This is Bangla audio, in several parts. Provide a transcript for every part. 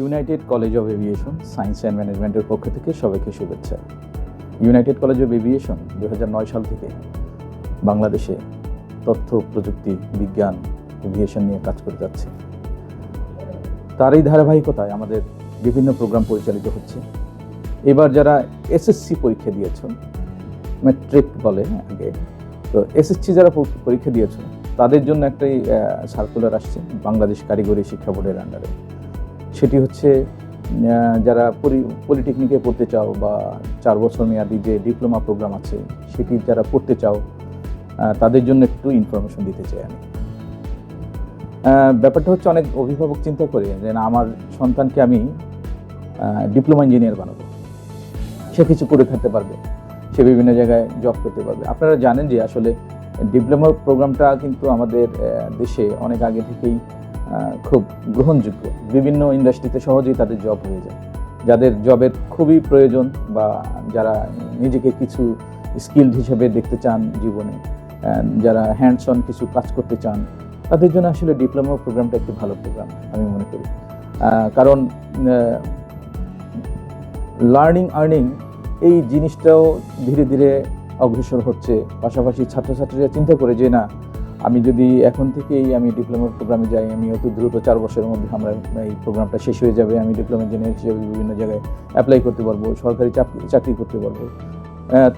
United college of aviation science and ম্যানেজমেন্টের পক্ষ থেকে সবাইকে শুভেচ্ছা। ইউনাইটেড কলেজ অফ এভিয়েশন দু হাজার নয় সাল থেকে বাংলাদেশে তথ্য, প্রযুক্তি, বিজ্ঞান এভিয়েশন নিয়ে কাজ করে যাচ্ছে। তার এই ধারাবাহিকতায় আমাদের বিভিন্ন প্রোগ্রাম পরিচালিত হচ্ছে। এবার যারা এসএসসি পরীক্ষা দিয়েছ ম্যাট্রিক বলে আগে, তো এসএসসি যারা পরীক্ষা দিয়েছ, তাদের জন্য একটাই সার্কুলার আসছে, বাংলাদেশ কারিগরি শিক্ষা বোর্ডের আন্ডারে সেটি হচ্ছে যারা পলিটেকনিকে পড়তে চাও বা চার বছর মেয়াদি যে ডিপ্লোমা প্রোগ্রাম আছে, সেটি যারা পড়তে চাও তাদের জন্য একটু ইনফরমেশন দিতে চাই আমি। ব্যাপারটা হচ্ছে অনেক অভিভাবক চিন্তা করে যে, না, আমার সন্তানকে আমি ডিপ্লোমা ইঞ্জিনিয়ার বানাবো। সে কিছু করে খেতে পারবে, সে বিভিন্ন জায়গায় জব করতে পারবে। আপনারা জানেন যে আসলে ডিপ্লোমা প্রোগ্রামটা কিন্তু আমাদের দেশে অনেক আগে থেকেই খুব গ্রহণযোগ্য। বিভিন্ন ইন্ডাস্ট্রিতে সহজেই তাদের জব হয়ে যায়। যাদের জবের খুবই প্রয়োজন বা যারা নিজেকে কিছু স্কিল্ড হিসেবে দেখতে চান জীবনে যারা হ্যান্ডস অন কিছু কাজ করতে চান, তাদের জন্য আসলে ডিপ্লোমা প্রোগ্রামটা একটি ভালো প্রোগ্রাম আমি মনে করি। কারণ লার্নিং আর্নিং এই জিনিসটাও ধীরে ধীরে অগ্রসর হচ্ছে। পাশাপাশি ছাত্রছাত্রীরা চিন্তা করে যে, না আমি যদি এখন থেকেই আমি ডিপ্লোমা প্রোগ্রামে যাই, আমি অতি দ্রুত চার বছরের মধ্যে আমরা এই প্রোগ্রামটা শেষ হয়ে যাবে, আমি ডিপ্লোমা ইঞ্জিনিয়ার হিসেবে বিভিন্ন জায়গায় অ্যাপ্লাই করতে পারব, সরকারি চাকরি চাকরি করতে পারব।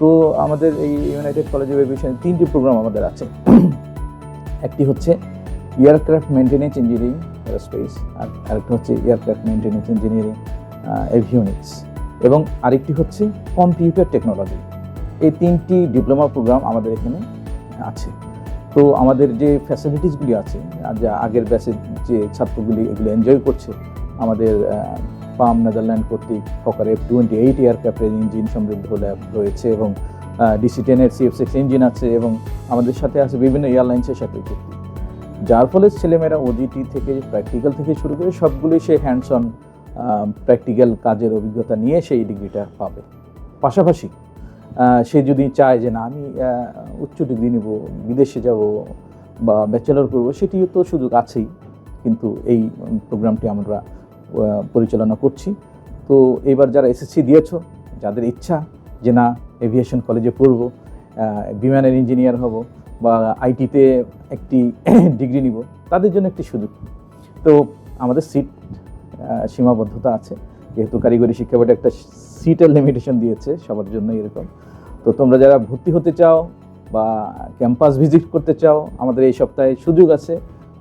তো আমাদের এই ইউনাইটেড কলেজ অফ এভিয়েশন তিনটি প্রোগ্রাম আমাদের আছে। একটি হচ্ছে এয়ারক্রাফট মেনটেনেন্স ইঞ্জিনিয়ারিং এরোস্পেস আর আরেকটা হচ্ছে এয়ারক্রাফট মেনটেনেন্স ইঞ্জিনিয়ারিং এভিওনিক্স এবং আরেকটি হচ্ছে কম্পিউটার টেকনোলজি এই তিনটি ডিপ্লোমা প্রোগ্রাম আমাদের এখানে আছে। তো আমাদের যে ফ্যাসিলিটিসগুলি আছে যা আগের ব্যাচের যে ছাত্রগুলি এগুলো এনজয় করছে, আমাদের পাম নেদারল্যান্ড কর্তৃক ফকার এফ টোয়েন্টি এইট এয়ারক্রাফ্টের ইঞ্জিন সমৃদ্ধ ল্যাব রয়েছে এবং ডিসি টেনের সিএফ সিক্স ইঞ্জিন আছে এবং আমাদের সাথে আছে বিভিন্ন এয়ারলাইন্সের সাথে চুক্তি যার ফলে ছেলেমেয়েরা ওজিটি থেকে প্র্যাকটিক্যাল থেকে শুরু করে সবগুলোই সে হ্যান্ডস অন প্র্যাকটিক্যাল কাজের অভিজ্ঞতা নিয়ে সেই ডিগ্রিটা পাবে। পাশাপাশি সে যদি চায় যে না, আমি উচ্চ ডিগ্রি নেব, বিদেশে যাব বা ব্যাচেলর করব, সেটিও তো সুযোগ আছেই। কিন্তু এই প্রোগ্রামটি আমরা পরিচালনা করছি। তো এবার যারা এসএসসি দিয়েছ, যাদের ইচ্ছা যে না এভিয়েশন কলেজে পড়ব বিমানের ইঞ্জিনিয়ার হব বা আইটিতে একটি ডিগ্রি নিব, তাদের জন্য একটি সুযোগ। তো আমাদের সিট সীমাবদ্ধতা আছে। যেহেতু কারিগরি শিক্ষা বোর্ডে একটা সিটের লিমিটেশন দিয়েছে সবার জন্য এরকম। তো তোমরা যারা ভর্তি হতে চাও বা ক্যাম্পাস ভিজিট করতে চাও, আমাদের এই সপ্তাহে সুযোগ আছে,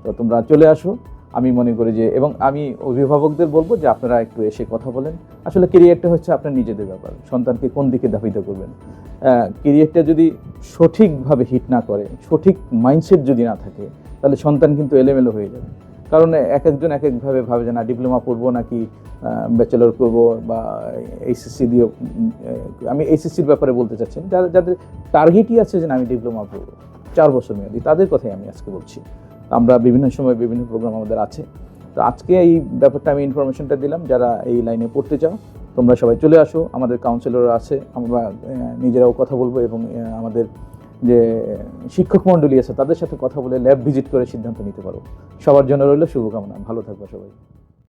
তো তোমরা চলে আসো। আমি মনে করি যে, এবং আমি অভিভাবকদের বলব যে, আপনারা একটু এসে কথা বলেন। আসলে কেরিয়ারটা হচ্ছে আপনার নিজেদের ব্যাপার, সন্তানকে কোন দিকে ধাবিত করবেন। কেরিয়ারটা যদি সঠিকভাবে হিট না করে, সঠিক মাইন্ডসেট যদি না থাকে, তাহলে সন্তান কিন্তু এলোমেলো হয়ে যাবে। কারণ এক একজন এক একভাবে ভাবে যে, না, ডিপ্লোমা পড়ব নাকি ব্যাচেলর করব বা এইচএসসি দিয়েও আমি এইচএসসির ব্যাপারে বলতে চাচ্ছি। যারা, যাদের টার্গেটই আছে যে, না, আমি ডিপ্লোমা পড়ব। চার বছর মেয়াদি, তাদের কথাই আমি আজকে বলছি। আমরা বিভিন্ন সময় বিভিন্ন প্রোগ্রাম আমাদের আছে। তো আজকে এই ব্যাপারটা আমি ইনফরমেশনটা দিলাম। যারা এই লাইনে পড়তে চাও, তোমরা সবাই চলে আসো। আমাদের কাউন্সিলর আছে। আমরা নিজেরাও কথা বলব এবং আমাদের যে শিক্ষক মণ্ডলী আছে, তাদের সাথে কথা বলে ল্যাব ভিজিট করে সিদ্ধান্ত নিতে পারো। সবার জন্য রইল শুভকামনা। ভালো থাকব সবাই।